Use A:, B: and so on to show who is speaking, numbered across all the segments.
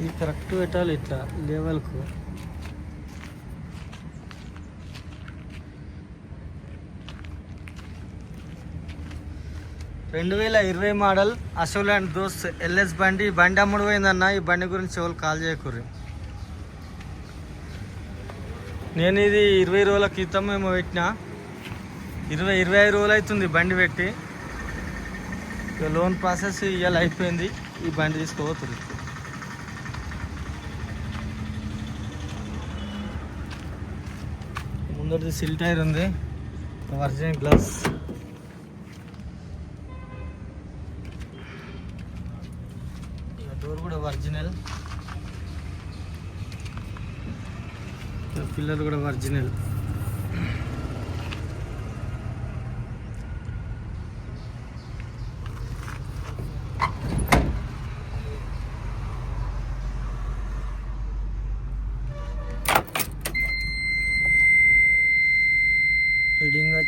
A: ఇది కరెక్ట్ పెట్టాలి ఇట్లా లెవెల్కు. రెండు వేల ఇరవై మోడల్ అశోల్ అండ్ దోస్త్ ఎల్ఎస్ బండి. బండి అమ్ముడు పోయిందన్న ఈ బండి గురించి ఎవరు కాల్ చేయకూరి నేను ఇది ఇరవై రోజుల క్రితం మేము పెట్టిన. ఇరవై ఇరవై ఐదు రోజులు అవుతుంది బండి పెట్టి. లోన్ ప్రాసెస్ ఇవాళ అయిపోయింది. ఈ బండి తీసుకోబోతుంది ముందటిది సిల్ టైర్ ఉంది. Virgin glass. డోర్ కూడా ఒరిజినల్. పిల్లలు కూడా ఒరిజినల్.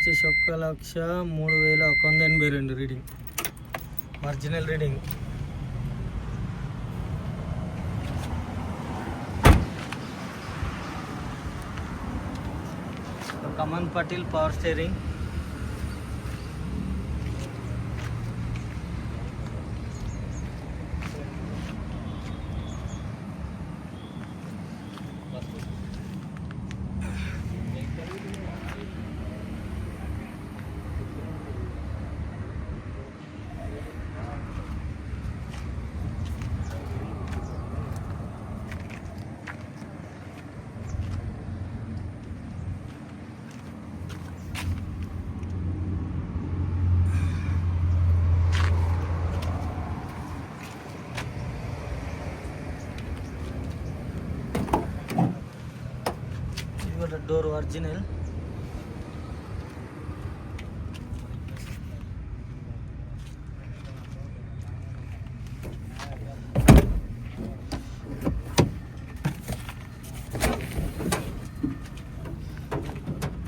A: రీడింగ్ వచ్చేసి ఒక్క లక్ష మూడు వేల ఒక వంద ఎనభై రెండు రీడింగ్ ఒరిజినల్ రీడింగ్ కమన్ పటేల్ పవర్ స్టీరింగ్ కూడా డోర్ ఒరిజినల్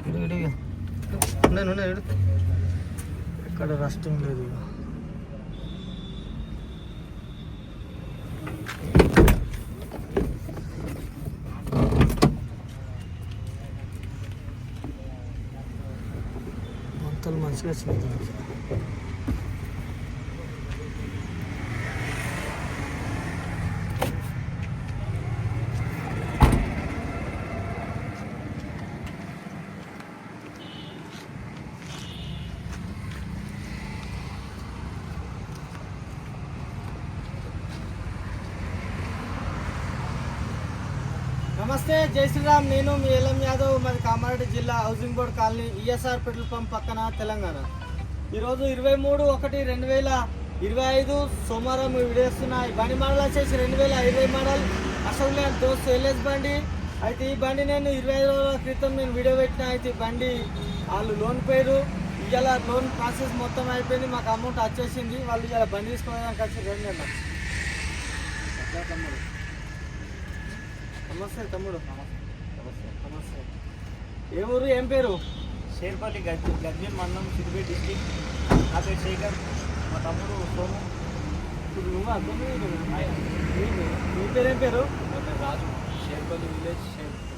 A: ఇడు, ఇడు ఇక. 这个是什 నమస్తే జై శ్రీరామ్. నేను మీ ఎల్ఎం యాదవ్ మాది కామారెడ్డి జిల్లా housing board colony ESR petrol pump పక్కన తెలంగాణ. ఈరోజు ఇరవై మూడు ఒకటి రెండు వేల ఇరవై ఐదు సోమవారం విడేస్తున్నాయి బండి మోడల్ వచ్చేసి రెండు వేల ఇరవై మోడల్. అసలు దోస్త్ ఎల్ఎస్ బండి. అయితే ఈ బండి నేను ఇరవై ఐదు రోజుల క్రితం నేను వీడియో పెట్టిన. అయితే ఈ బండి వాళ్ళు లోన్ పేరు ఇవాళ లోన్ ప్రాసెస్ మొత్తం అయిపోయింది. మాకు అమౌంట్ వచ్చేసింది. వాళ్ళు ఇవాళ బండి తీసుకోవడానికి వచ్చి రెండు అన్న తమ్ముడు. నమస్తే. తమ్ముడు నమస్తే. ఏ ఊరు? ఏం పేరు?
B: షేర్పల్లి గజ్ గజ్వేల్ మండలం సిద్దిపేట డిస్టిక్. నా పేరు శేఖర్. మా తమ్ముడు సోము.
A: ఇప్పుడు నువ్వు? అర్థం నీ పేరు ఏం పేరు?
B: నా పేరు రాజు. షేర్పల్లి విలేజ్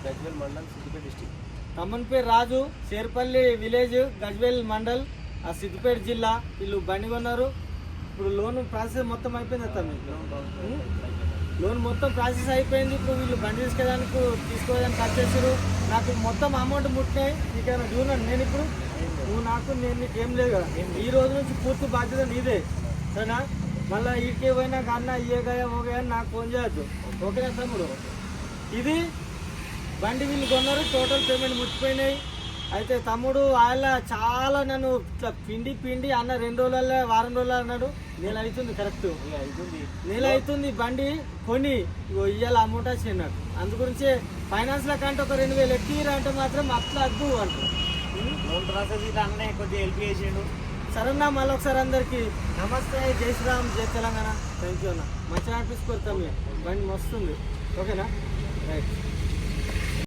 B: గజ్వేల్ మండలం సిద్దిపేట డిస్టిక్.
A: తమ్ముని పేరు రాజు. చేర్పల్లి విలేజ్ గజ్వేల్ మండల్ ఆ సిద్దిపేట జిల్లా. వీళ్ళు బండి కొన్నారు ఇప్పుడు లోన్ ప్రాసెస్ మొత్తం అయిపోయింది తమ్మి లోన్ మొత్తం ప్రాసెస్ అయిపోయింది. ఇప్పుడు వీళ్ళు బండి తీసుకోవడానికి తీసుకోవడానికి వచ్చేసారు నాకు మొత్తం అమౌంట్ ముట్టినాయి. నీకేమైనా చూడండి నేను ఇప్పుడు నువ్వు నాకు నేను నీకు ఏం లేదు కదా. ఈ రోజు నుంచి పూర్తి బాధ్యత నీదే. సరేనా? మళ్ళీ ఈకే పోయినా కన్నా ఇయ్యే గయా ఓకే అని నాకు ఫోన్ చేయొద్దు. ఓకేనా తమ్ముడు? ఇది బండి వీళ్ళు కొన్నారు. టోటల్ పేమెంట్ ముట్టిపోయినాయి. అయితే తమ్ముడు ఆయన చాలా నన్ను ఇట్లా పిండి పిండి అన్న రెండు రోజులలో వారం రోజులు అన్నాడు నెల అవుతుంది కరెక్ట్
B: ఇక అవుతుంది
A: నెల అవుతుంది బండి కొని ఇవాళ అమౌంట్ వచ్చింది నాకు అందు గురించి ఫైనాన్స్లో కంటే ఒక రెండు వేలు ఎక్కిరా అంటే మాత్రం అట్లా వద్దు అంటారు
B: లోన్ ప్రాసెస్ ఇట్లా అన్ననే కొద్దిగా హెల్ప్ చేసిండు.
A: సరేనా మళ్ళీ ఒకసారి అందరికి నమస్తే జై శ్రీరామ్ జై తెలంగాణ. థ్యాంక్ యూ అన్న. మంచిగా అనిపిస్తుంది బండి మస్తుంది ఓకేనా? రైట్